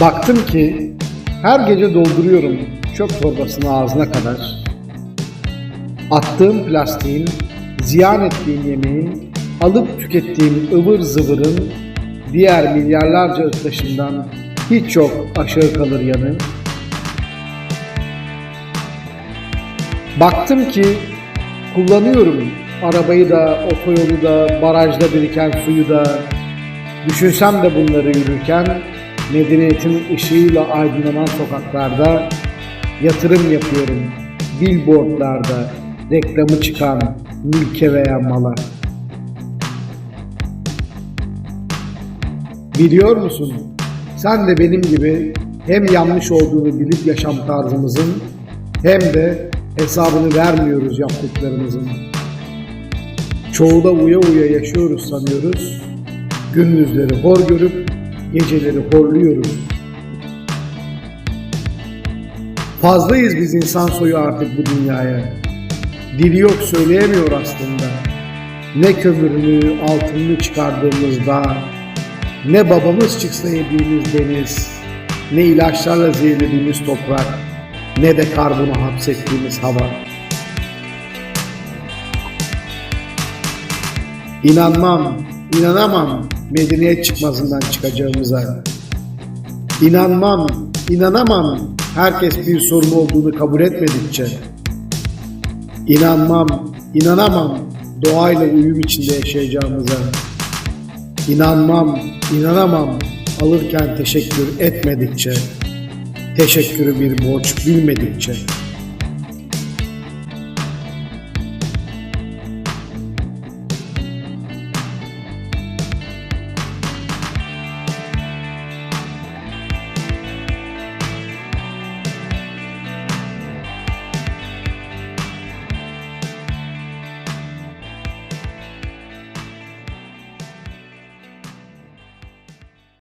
Baktım ki her gece dolduruyorum çöp torbasını ağzına kadar. Attığım plastiğin, ziyan ettiğim yemeğin, alıp tükettiğim ıvır zıvırın diğer milyarlarca ırktaşından hiç çok aşağı kalır yanı. Baktım ki kullanıyorum arabayı da, otoyolu da, barajda biriken suyu da. Düşünsem de bunları yürürken medeniyetin ışığıyla aydınlanan sokaklarda yatırım yapıyorum. Billboardlarda reklamı çıkan mülke veya mala. Biliyor musun? Sen de benim gibi hem yanlış olduğunu bilip yaşam tarzımızın hem de hesabını vermiyoruz yaptıklarımızın. Çoğu da uya uya yaşıyoruz sanıyoruz. Gündüzleri hor görüp geceleri horluyoruz. Fazlayız biz insan soyu artık bu dünyaya. Dili yok söyleyemiyor aslında. Ne kömürünü, altınını çıkardığımızda, ne babamız çıksa yediğimiz deniz, ne ilaçlarla zehirlediğimiz toprak, ne de karbonu hapsettiğimiz hava. İnanmam, inanamam medeniyet çıkmazından çıkacağımıza. İnanmam, inanamam herkes bir sorun olduğunu kabul etmedikçe. İnanmam, inanamam doğayla uyum içinde yaşayacağımıza. İnanmam, inanamam alırken teşekkür etmedikçe. Teşekkürü bir borç bilmedikçe.